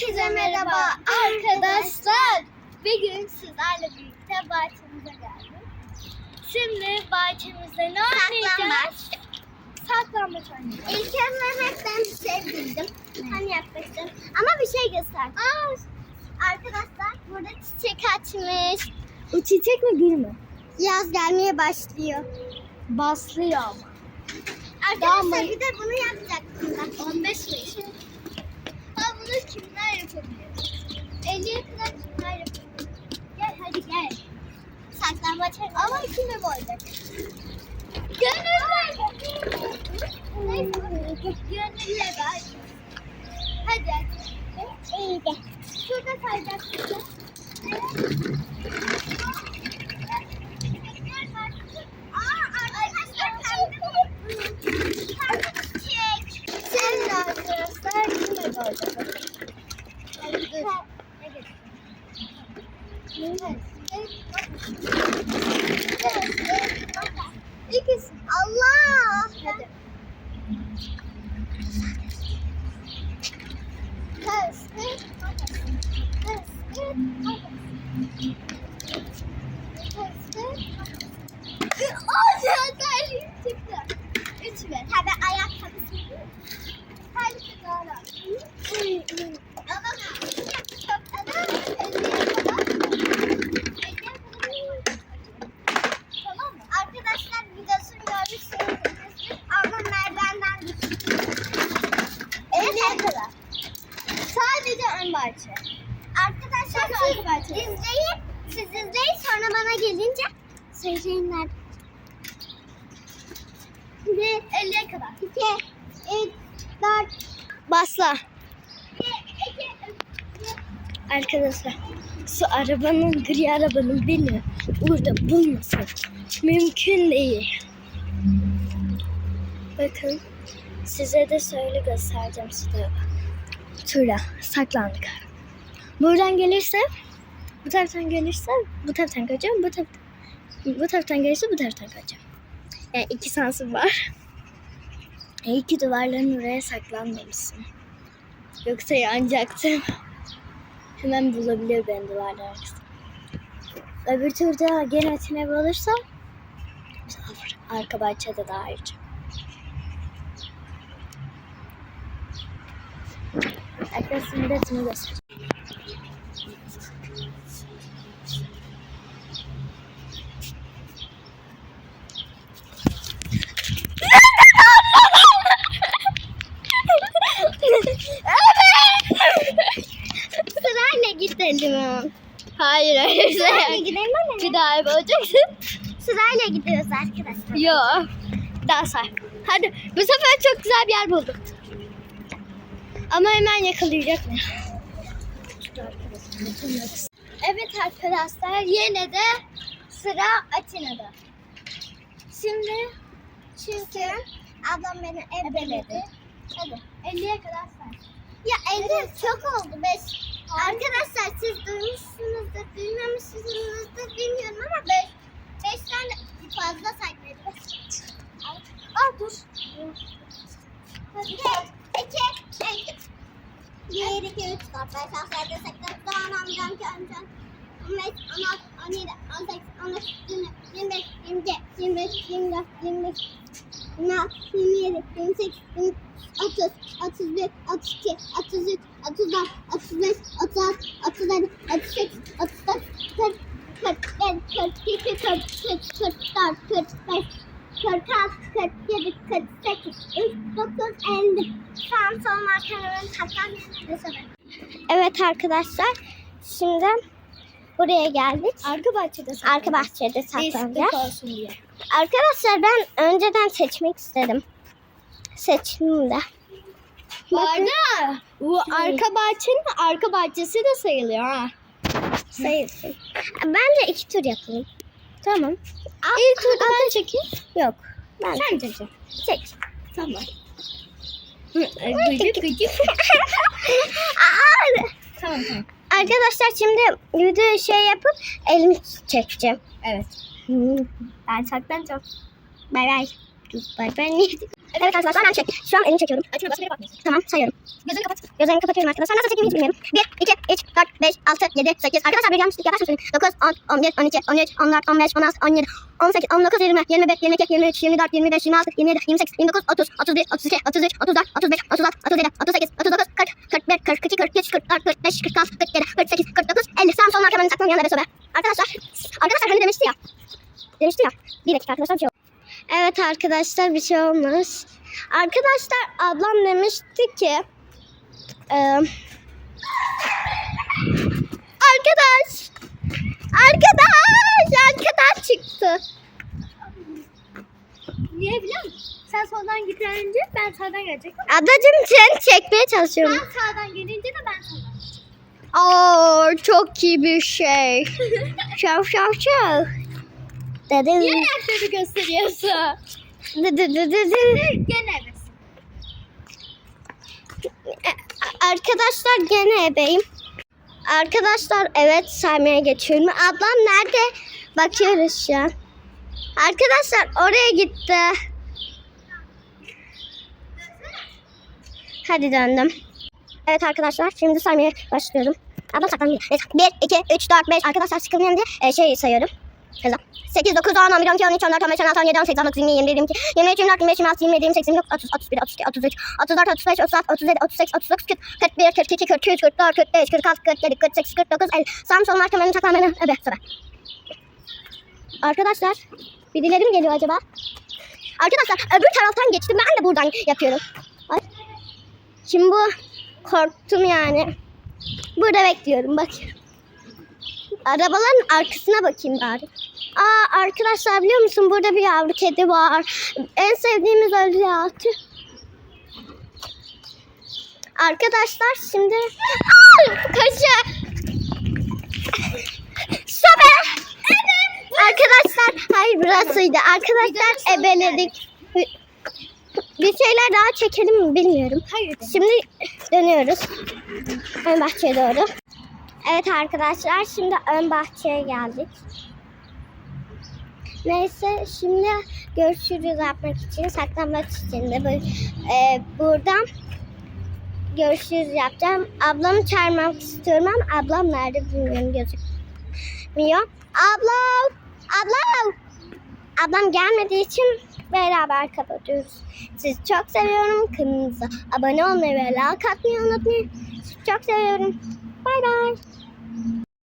Herkese merhaba arkadaşlar. Bugün sizlerle birlikte bahçemize geldim. Şimdi bahçemizde ne oynayacağız? Saklambaç oynayacağız. İlk kez Mehmet'ten bir şey bildim. Hani yaklaştım. Ama bir şey göster. Arkadaşlar burada çiçek açmış. Bu çiçek mi gül mü? Yaz gelmeye başlıyor. Baslıyor ama. Arkadaşlar Daha bir de bunu yapacaktım ben. 15 yaş. Ha bunu kimler yapabilir? 50'ye kadar kimler yapabilir? Gel hadi gel. Saklambaç Ama kimi boyayacak? Gönüller. Neyse. Gönüller var. Hadi hadi. İyi de. Şurada sayacaksın. Aa arkadaşlar Şimdi arkadaşlar kime boyayacak? İkisi. Allah. Hadi. Ters, ters, ters, ters, ters, ters. Aa, terliğim çıktı. Üç ver. Tabi ayakkabısı değil. Terlik de doğru. Ama çok adam elliye kadar. Elliye kadar. Tamam mı? Arkadaşlar videosunu görmüşsünüzdür. Ama merdivenden düştü. Elliye kadar. Sadece ön bahçe. Arkadaşlar siz izleyin. Siz izleyin sonra bana gelince söyleyin nerede. Bir, 50'ye kadar. 2, 3, 4, Basla. 1, 2, 3, Arkadaşlar şu arabanın gri arabanın beni burada bulması mümkün değil. Bakın size de şöyle göstereceğim size. Şurada saklandık. Buradan gelirse bu taraftan gelirse bu taraftan kaçacağım. Bu taraftan, bu taraftan gelirse bu taraftan kaçacağım. Yani iki şansım var. İyi ki duvarların oraya saklanmamışsın. Yoksa yanacaktım. Hemen bulabilir beni duvarlar arkasında. Öbür turda gene Atina olursa bu sefer arka bahçede daha ayrıca. Arkasında da. Sırayla gidelim. Hayır hayır. Sırayla gidelim mi? Bir daha yapacaksın. Sırayla gidiyoruz arkadaşlar. Yok. Daha say. Hadi bu sefer çok güzel bir yer bulduk. Ama hemen yakalayacak mı? Evet arkadaşlar yine de sıra Atina'da. Şimdi çünkü ablam beni ebeledi. Hadi 50'ye kadar say. Ya 50 çok oldu 5. Arkadaşlar siz duymuşsunuzdur, duymamışsınızdır bilmiyorum ama 5 5 tane fazla saymaydı. Aa dur. Hadi. 2 2 1 2 3 4 5 6 7 8 9 10 11 12 13 15 16 17 18 19 20 25 27 25 24 25 26 27 28 29 30 31 32 33 34 35 36 37 38 39 40 41 42 43 44 45 46, 47, 48, 49, 50. Tam son markaların taklan yerine Evet arkadaşlar. Şimdi buraya geldik. Arka bahçede Arka bahçede saklanacağız. olsun diye. Arkadaşlar ben önceden seçmek istedim. Seçtim de. Bu arada bu arka bahçenin arka bahçesi de sayılıyor ha. Sayılsın. Bence iki tur yapalım. Tamam. İlk turda Ben çekeyim. Yok. Ben Sen çekeceksin. çek. Tamam. Gıcık gıcık. Tamam tamam. Arkadaşlar şimdi video şey yapıp elimi çekeceğim. Evet. Ben saklanacağım. Bay bay. Bay bay. Evet arkadaşlar ben çek. Şu an elimi çekiyorum. Başka yere bakmıyorsun. Tamam sayıyorum. Gözünü kapat. Gözlerimi kapatıyorum arkadaşlar. Nasıl çektiğimi hiç bilmiyorum. 1, 2, 3, 4, 5, 6, 7, 8. Arkadaşlar bir yanlışlık yavaş söyleyeyim. 9, 10, 11, 12, 13, 14, 15, 16, 17, 18, 19, 20, 21, 22, 23, 24, 25, 26, 27, 28, 29, 30, 31, 32, 33, 34, 35, 36, 37, 38, 39, 40, 41, 42, 43, 44, 45, 46, 47, 48, 49, 50. Sağım solum arkamın saklanmayan ebe sobe. Arkadaşlar, arkadaşlar hani demişti ya. Demişti ya. Bir dakika arkadaşlar bir şey. Evet arkadaşlar bir şey olmaz. Arkadaşlar ablam demişti ki e, Arkadaş Arkadaş Arkadaş çıktı Niye biliyor musun? Sen soldan gidince ben sağdan gelecektim. Ablacım seni çekmeye çalışıyorum Ben sağdan gelince de ben soldan. Oo çok iyi bir şey Şav şav şav Dedim Niye ayakları gösteriyorsun? Dı dı dı dı dı. Gene evet. Arkadaşlar gene ebeyim. Arkadaşlar evet saymaya geçiyorum. Ablam nerede? Bakıyoruz şu an. Arkadaşlar oraya gitti. Hadi döndüm. Evet arkadaşlar şimdi saymaya başlıyorum. Ablam saklanıyor. 1, 2, 3, 4, 5. Arkadaşlar sıkılmayayım diye e, şey sayıyorum. Hızlı. 8, 9, 10, 11, 12, 13, 14, 15, 16, 17, 18, 19, 20, 21, 22, 23, 24, 25, 26, 27, 28, 29, 30, 31, 32, 33, 34, 35, 36, 37, 38, 39, 40, 41, 42, 43, 44, 45, 46, 47, 48, 49, 50. Sağım solum arkamı önüm saklanma önüm. Evet sıra. Arkadaşlar birileri mi geliyor acaba? Arkadaşlar öbür taraftan geçtim. Ben de buradan yapıyorum. Ay. Şimdi bu korktum yani. Burada bekliyorum bakıyorum. Arabaların arkasına bakayım bari. Aa arkadaşlar biliyor musun burada bir yavru kedi var. En sevdiğimiz ya. Tüh. Arkadaşlar şimdi Aa, kaşı. Sobe. Arkadaşlar hayır burasıydı. Arkadaşlar ebeledik. Bir şeyler daha çekelim mi bilmiyorum. Hayır. Şimdi dönüyoruz. Ön bahçeye doğru. Evet arkadaşlar şimdi ön bahçeye geldik. Neyse şimdi görüşürüz yapmak için saklanmak için de böyle, e, buradan görüşürüz yapacağım. Ablamı çağırmak istiyorum ama ablam nerede bilmiyorum gözükmüyor. Ablam! Ablam! Ablam gelmediği için beraber kapatıyoruz. Sizi çok seviyorum. Kanalımıza abone olmayı ve like atmayı unutmayın. Sizi çok seviyorum. Bay bay.